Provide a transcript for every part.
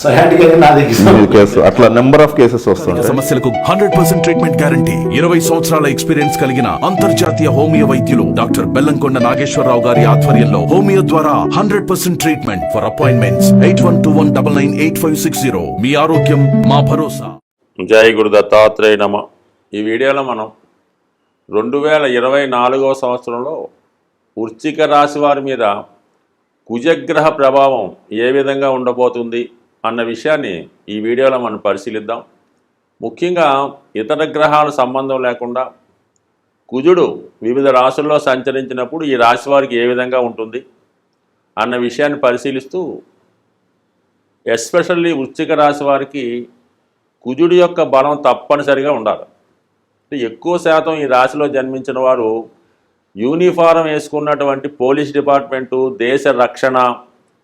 సహాటిక్ నా దగ్గర కేసు అట్లా నెంబర్ ఆఫ్ కేసెస్ వస్తుంటాయి. సమస్యలకు హండ్రెడ్ పర్సెంట్ ట్రీట్మెంట్ గ్యారంటీ ఇరవై సంవత్సరాల ఎక్స్పీరియన్స్ కలిగిన అంతర్జాతీయ హోమియో వైద్యులు డాక్టర్ బెల్లంకొండ నాగేశ్వరరావు గారి ఆధ్వర్యంలో హోమియో ద్వారా hundred percent treatment for appointments eight one two one double nine eight five six zero మీ ఆరోగ్యం మా భరోసా. జై గురు దత్తాత్రేయ నమ. ఈ వీడియోలో మనం రెండు వేల ఇరవై నాలుగవ సంవత్సరంలో వృశ్చిక రాశి వారి మీద కుజగ్రహ ప్రభావం ఏ విధంగా ఉండబోతుంది? అన్న విషయాన్ని ఈ వీడియోలో మనం పరిశీలిద్దాం. ముఖ్యంగా ఇతర గ్రహాల సంబంధం లేకుండా కుజుడు వివిధ రాశుల్లో సంచరించినప్పుడు ఈ రాశి వారికి ఏ విధంగా ఉంటుంది అన్న విషయాన్ని పరిశీలిస్తూ ఎస్పెషల్లీ వృశ్చిక రాశి వారికి కుజుడి యొక్క బలం తప్పనిసరిగా ఉండాలి. అంటే ఎక్కువ శాతం ఈ రాశిలో జన్మించిన వారు యూనిఫారం వేసుకున్నటువంటి పోలీస్ డిపార్ట్మెంటు దేశ రక్షణ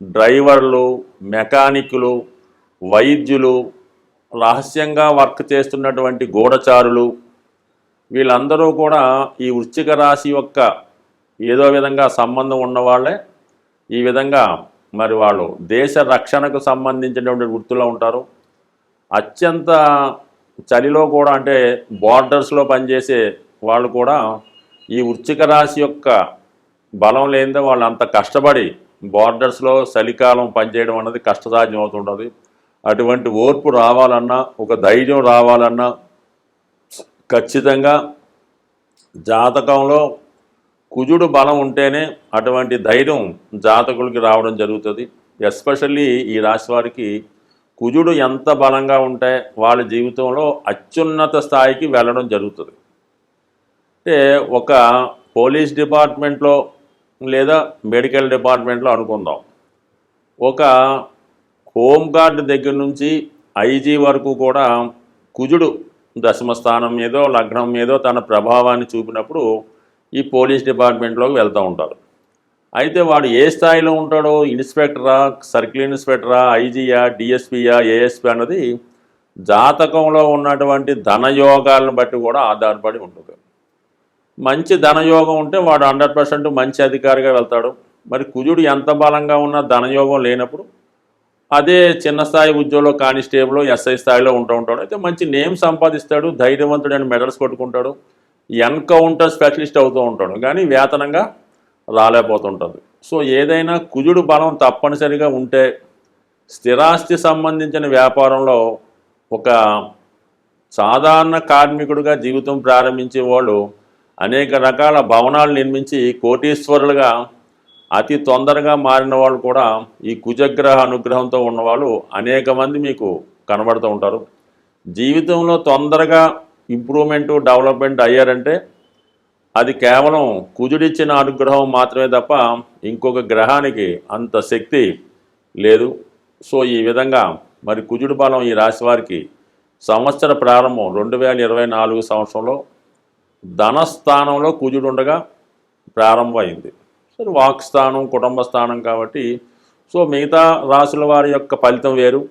డ్రైవర్లు మెకానికులు వైద్యులు రహస్యంగా వర్క్ చేస్తున్నటువంటి గూఢచారులు వీళ్ళందరూ కూడా ఈ వృశ్చిక రాశి యొక్క ఏదో విధంగా సంబంధం ఉన్నవాళ్ళే ఈ విధంగా మరి వాళ్ళు దేశ రక్షణకు సంబంధించినటువంటి వృత్తిలో ఉంటారు. అత్యంత చలిలో కూడా అంటే బార్డర్స్లో పనిచేసే వాళ్ళు కూడా ఈ వృశ్చిక రాశి యొక్క బలం లేనిదే వాళ్ళు అంత కష్టపడి బార్డర్స్లో చలికాలం పనిచేయడం అన్నది కష్టసాధ్యం అవుతుంటుంది. అటువంటి ఓర్పు రావాలన్నా ఒక ధైర్యం రావాలన్నా ఖచ్చితంగా జాతకంలో కుజుడు బలం ఉంటేనే అటువంటి ధైర్యం జాతకులకి రావడం జరుగుతుంది. ఎస్పెషల్లీ ఈ రాశి వారికి కుజుడు ఎంత బలంగా ఉంటే వాళ్ళ జీవితంలో అత్యున్నత స్థాయికి వెళ్ళడం జరుగుతుంది. అంటే ఒక పోలీస్ డిపార్ట్మెంట్లో లేదా మెడికల్ డిపార్ట్మెంట్లో అనుకుందాం. ఒక హోంగార్డ్ దగ్గర నుంచి ఐజీ వరకు కూడా కుజుడు దశమ స్థానం మీదో లగ్నం మీదో తన ప్రభావాన్ని చూపినప్పుడు ఈ పోలీస్ డిపార్ట్మెంట్లోకి వెళ్తూ ఉంటారు. అయితే వాడు ఏ స్థాయిలో ఉంటాడో ఇన్స్పెక్టరా సర్కిల్ ఇన్స్పెక్టరా ఐజీయా డిఎస్పీయా ఏఎస్పీ అన్నది జాతకంలో ఉన్నటువంటి ధనయోగాలను బట్టి కూడా ఆధారపడి ఉంటుంది. మంచి ధనయోగం ఉంటే వాడు హండ్రెడ్ పర్సెంట్ మంచి అధికారిగా వెళ్తాడు. మరి కుజుడు ఎంత బలంగా ఉన్నా ధనయోగం లేనప్పుడు అదే చిన్న స్థాయి ఉద్యోగంలో కానిస్టేబుల్ ఎస్ఐ స్థాయిలో ఉంటూ ఉంటాడు. అయితే మంచి నేమ్ సంపాదిస్తాడు ధైర్యవంతుడైన మెడల్స్ కొట్టుకుంటాడు ఎన్కౌంటర్ స్పెషలిస్ట్ అవుతూ ఉంటాడు. కానీ వేతనంగా రాలేకపోతుంటుంది. సో ఏదైనా కుజుడు బలం తప్పనిసరిగా ఉంటే స్థిరాస్తి సంబంధించిన వ్యాపారంలో ఒక సాధారణ కార్మికుడిగా జీవితం ప్రారంభించే వాళ్ళు అనేక రకాల భవనాలు నిర్మించి కోటీశ్వరులుగా అతి తొందరగా మారిన వాళ్ళు కూడా ఈ కుజగ్రహ అనుగ్రహంతో ఉన్నవాళ్ళు అనేక మంది మీకు కనబడుతూ ఉంటారు. జీవితంలో తొందరగా ఇంప్రూవ్మెంట్ డెవలప్మెంట్ అయ్యారంటే అది కేవలం కుజుడిచ్చిన అనుగ్రహం మాత్రమే తప్ప ఇంకొక గ్రహానికి అంత శక్తి లేదు. సో ఈ విధంగా మరి కుజుడు బలం ఈ రాశి వారికి సంవత్సర ప్రారంభం రెండు వేల ఇరవై నాలుగు సంవత్సరంలో ధనస్థానంలో కుజుడు ఉండగా ప్రారంభమైంది. సరే వాక్ స్థానం కుటుంబ స్థానం కాబట్టి సో మిగతా రాశుల వారి యొక్క ఫలితం వేరు.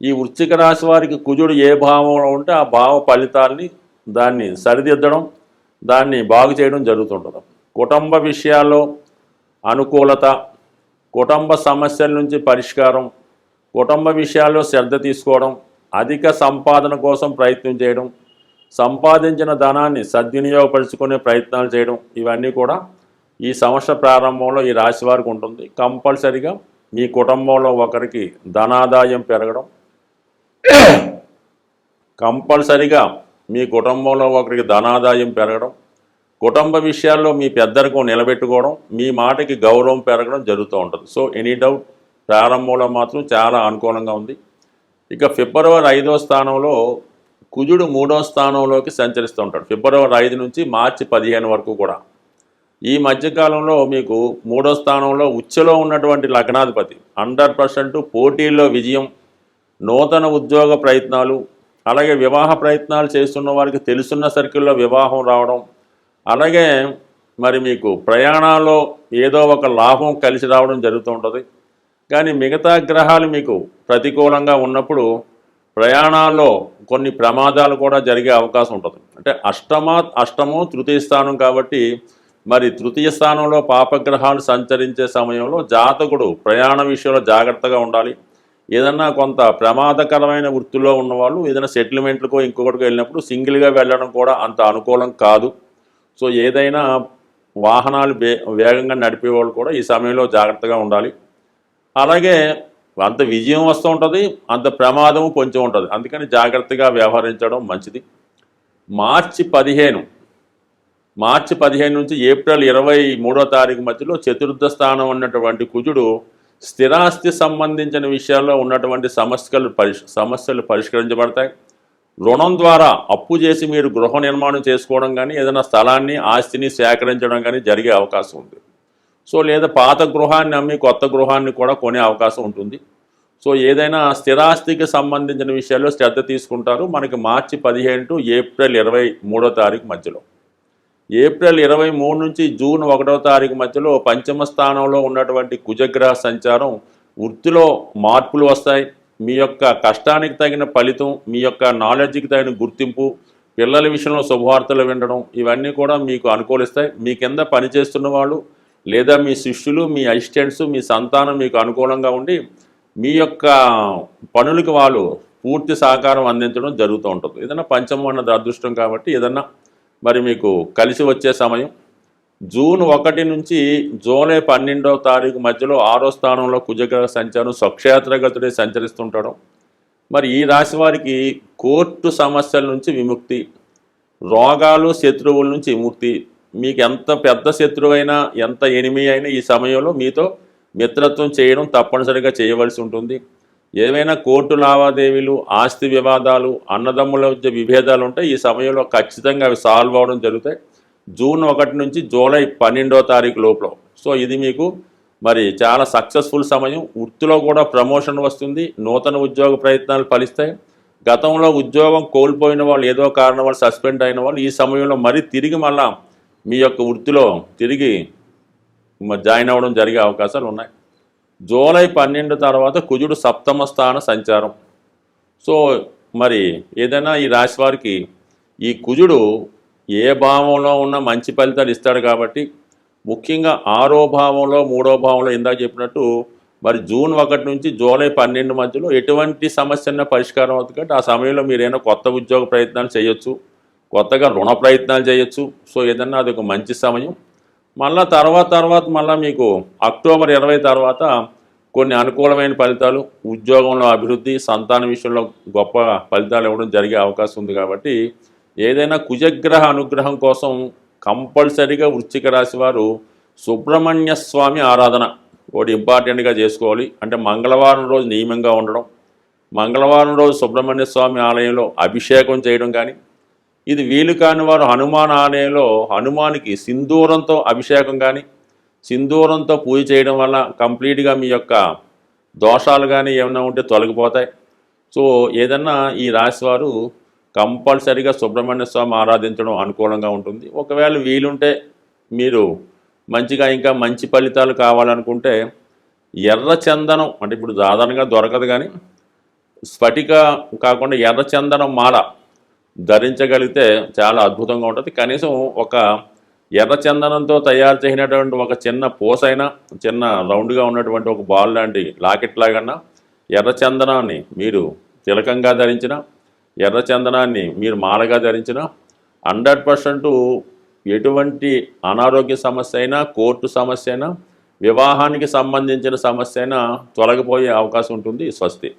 ఈ వృశ్చిక రాశి వారికి కుజుడు ఏ భావంలో ఉంటే ఆ భావ ఫలితాల్ని దాన్ని సరిదిద్దడం దాన్ని బాగు చేయడం జరుగుతుంటుంది. కుటుంబ విషయాల్లో అనుకూలత కుటుంబ సమస్యల నుంచి పరిష్కారం కుటుంబ విషయాల్లో శ్రద్ధ తీసుకోవడం అధిక సంపాదన కోసం ప్రయత్నం చేయడం సంపాదించిన ధనాన్ని సద్వినియోగపరుచుకునే ప్రయత్నాలు చేయడం ఇవన్నీ కూడా ఈ సంవత్సర ప్రారంభంలో ఈ రాశి వారికి ఉంటుంది. కంపల్సరిగా మీ కుటుంబంలో ఒకరికి ధనాదాయం పెరగడం. కంపల్సరిగా మీ కుటుంబంలో ఒకరికి ధనాదాయం పెరగడం. కుటుంబ విషయాల్లో మీ పెద్దరికం నిలబెట్టుకోవడం మీ మాటకి గౌరవం పెరగడం జరుగుతూ ఉంటుంది. సో ఎనీ డౌట్ ప్రారంభంలో మాత్రం చాలా అనుకూలంగా ఉంది. ఇక ఫిబ్రవరి ఐదో స్థానంలో కుజుడు మూడో స్థానంలోకి సంచరిస్తూ ఉంటాడు. ఫిబ్రవరి ఐదు నుంచి మార్చి పదిహేను వరకు కూడా. ఈ మధ్యకాలంలో మీకు మూడో స్థానంలో ఉచ్చలో ఉన్నటువంటి లగ్నాధిపతి హండ్రెడ్ పర్సెంట్ పోటీల్లో విజయం నూతన ఉద్యోగ ప్రయత్నాలు అలాగే వివాహ ప్రయత్నాలు చేస్తున్న వారికి తెలుసున్న సర్కిల్లో వివాహం రావడం అలాగే మరి మీకు ప్రయాణాల్లో ఏదో ఒక లాభం కలిసి రావడం జరుగుతూ ఉంటుంది. కానీ మిగతా గ్రహాలు మీకు ప్రతికూలంగా ఉన్నప్పుడు ప్రయాణాల్లో కొన్ని ప్రమాదాలు కూడా జరిగే అవకాశం ఉంటుంది. అంటే అష్టమ అష్టము తృతీయ స్థానం కాబట్టి మరి తృతీయ స్థానంలో పాపగ్రహాలు సంచరించే సమయంలో జాతకుడు ప్రయాణ విషయంలో జాగ్రత్తగా ఉండాలి. ఏదన్నా కొంత ప్రమాదకరమైన వృత్తిలో ఉన్నవాళ్ళు ఏదైనా సెటిల్మెంట్లకో ఇంకొకటికో వెళ్ళినప్పుడు సింగిల్గా వెళ్ళడం కూడా అంత అనుకూలం కాదు. సో ఏదైనా వాహనాలు వే వేగంగా నడిపే వాళ్ళు కూడా ఈ సమయంలో జాగ్రత్తగా ఉండాలి. అలాగే అంత విజయం వస్తూ ఉంటుంది అంత ప్రమాదం కొంచెం ఉంటుంది. అందుకని జాగ్రత్తగా వ్యవహరించడం మంచిది. మార్చి పదిహేను మార్చి పదిహేను నుంచి ఏప్రిల్ ఇరవై మూడో తారీఖు మధ్యలో చతుర్థ స్థానం ఉన్నటువంటి కుజుడు స్థిరాస్తి సంబంధించిన విషయాల్లో ఉన్నటువంటి సమస్యలు పరిష్ సమస్యలు పరిష్కరించబడతాయి. రుణం ద్వారా అప్పు చేసి మీరు గృహ నిర్మాణం చేసుకోవడం కానీ ఏదైనా స్థలాన్ని ఆస్తిని సేకరించడం కానీ జరిగే అవకాశం ఉంది. సో లేదా పాత గృహాన్ని అమ్మి కొత్త గృహాన్ని కూడా కొనే అవకాశం ఉంటుంది. సో ఏదైనా స్థిరాస్తికి సంబంధించిన విషయాల్లో శ్రద్ధ తీసుకుంటారు. మనకి మార్చి పదిహేను టు ఏప్రిల్ ఇరవై మూడో తారీఖు మధ్యలో. ఏప్రిల్ ఇరవై మూడు నుంచి జూన్ ఒకటో తారీఖు మధ్యలో పంచమ స్థానంలో ఉన్నటువంటి కుజగ్రహ సంచారం వృత్తిలో మార్పులు వస్తాయి. మీ యొక్క కష్టానికి తగిన ఫలితం మీ యొక్క నాలెడ్జ్కి తగిన గుర్తింపు పిల్లల విషయంలో శుభవార్తలు వినడం ఇవన్నీ కూడా మీకు అనుకూలిస్తాయి. మీ కింద పనిచేస్తున్న వాళ్ళు లేదా మీ శిష్యులు మీ అసిస్టెంట్స్ మీ సంతానం మీకు అనుకూలంగా ఉండి మీ యొక్క పనులకి వాళ్ళు పూర్తి సహకారం అందించడం జరుగుతూ ఉంటుంది. ఏదైనా పంచమం అన్నది అదృష్టం కాబట్టి ఏదన్నా మరి మీకు కలిసి వచ్చే సమయం. జూన్ ఒకటి నుంచి జూలై పన్నెండవ తారీఖు మధ్యలో ఆరో స్థానంలో కుజగ్రహ సంచారం స్వక్షేత్రగతుడే సంచరిస్తుంటాడు. మరి ఈ రాశి వారికి కోర్టు సమస్యల నుంచి విముక్తి రోగాలు శత్రువుల నుంచి విముక్తి మీకు ఎంత పెద్ద శత్రువైనా ఎంత ఎనిమి అయినా ఈ సమయంలో మీతో మిత్రత్వం చేయడం తప్పనిసరిగా చేయవలసి ఉంటుంది. ఏవైనా కోర్టు లావాదేవీలు ఆస్తి వివాదాలు అన్నదమ్ముల మధ్య విభేదాలు ఉంటే ఈ సమయంలో ఖచ్చితంగా అవి సాల్వ్ అవడం జరుగుతాయి. జూన్ ఒకటి నుంచి జూలై పన్నెండో తారీఖు లోపల. సో ఇది మీకు మరి చాలా సక్సెస్ఫుల్ సమయం. వృత్తిలో కూడా ప్రమోషన్ వస్తుంది నూతన ఉద్యోగ ప్రయత్నాలు ఫలిస్తాయి. గతంలో ఉద్యోగం కోల్పోయిన వాళ్ళు ఏదో కారణం వల్ల సస్పెండ్ అయిన వాళ్ళు ఈ సమయంలో మరీ తిరిగి మళ్ళా మీ యొక్క వృత్తిలో తిరిగి మ- జాయిన్ అవ్వడం జరిగే అవకాశాలు ఉన్నాయి. జూలై పన్నెండు తర్వాత కుజుడు సప్తమ స్థాన సంచారం. సో మరి ఏదైనా ఈ రాశి వారికి ఈ కుజుడు ఏ భావంలో ఉన్న మంచి ఫలితాలు ఇస్తాడు కాబట్టి ముఖ్యంగా ఆరో భావంలో మూడో భావంలో ఇందాక చెప్పినట్టు మరి జూన్ ఒకటి నుంచి జూలై పన్నెండు మధ్యలో ఎటువంటి సమస్యన పరిష్కారం అవుతుంది కాబట్టి ఆ సమయంలో మీరు ఏమైనా కొత్త ఉద్యోగ ప్రయత్నాలు చేయొచ్చు. కొత్తగా రుణ ప్రయత్నాలు చేయొచ్చు. సో ఏదన్నా అది ఒక మంచి సమయం. మళ్ళా తర్వాత తర్వాత మళ్ళీ మీకు అక్టోబర్ ఇరవై తర్వాత కొన్ని అనుకూలమైన ఫలితాలు ఉద్యోగంలో అభివృద్ధి సంతాన విషయంలో గొప్ప ఫలితాలు ఇవ్వడం జరిగే అవకాశం ఉంది కాబట్టి ఏదైనా కుజగ్రహ అనుగ్రహం కోసం కంపల్సరీగా వృశ్చిక రాశి వారు సుబ్రహ్మణ్య స్వామి ఆరాధన ఒకటి ఇంపార్టెంట్గా చేసుకోవాలి. అంటే మంగళవారం రోజు నియమంగా ఉండడం మంగళవారం రోజు సుబ్రహ్మణ్య స్వామి ఆలయంలో అభిషేకం చేయడం కానీ ఇది వీలు కాని వారు హనుమాన్ ఆలయంలో హనుమానికి సింధూరంతో అభిషేకం కానీ సింధూరంతో పూజ చేయడం వల్ల కంప్లీట్గా మీ యొక్క దోషాలు కానీ ఏమైనా ఉంటే తొలగిపోతాయి. సో ఏదన్నా ఈ రాశి వారు కంపల్సరిగా సుబ్రహ్మణ్య స్వామి ఆరాధించడం అనుకూలంగా ఉంటుంది. ఒకవేళ వీలుంటే మీరు మంచిగా ఇంకా మంచి ఫలితాలు కావాలనుకుంటే ఎర్ర చందనం అంటే ఇప్పుడు సాధారణంగా దొరకదు కానీ స్ఫటిక కాకుండా ఎర్ర చందనం మాల ధరించగలిగితే చాలా అద్భుతంగా ఉంటుంది. కనీసం ఒక ఎర్ర చందనంతో తయారు చేసినటువంటి ఒక చిన్న పోసైనా చిన్న రౌండ్గా ఉన్నటువంటి ఒక బాల్ లాంటి లాకెట్ లాగన్నా ఎర్ర చందనాన్ని మీరు తిలకంగా ధరించిన ఎర్ర చందనాన్ని మీరు మాలగా ధరించిన హండ్రెడ్ పర్సెంట్ ఎటువంటి అనారోగ్య సమస్య అయినా కోర్టు సమస్య అయినా వివాహానికి సంబంధించిన సమస్య అయినా తొలగిపోయే అవకాశం ఉంటుంది స్వస్తి.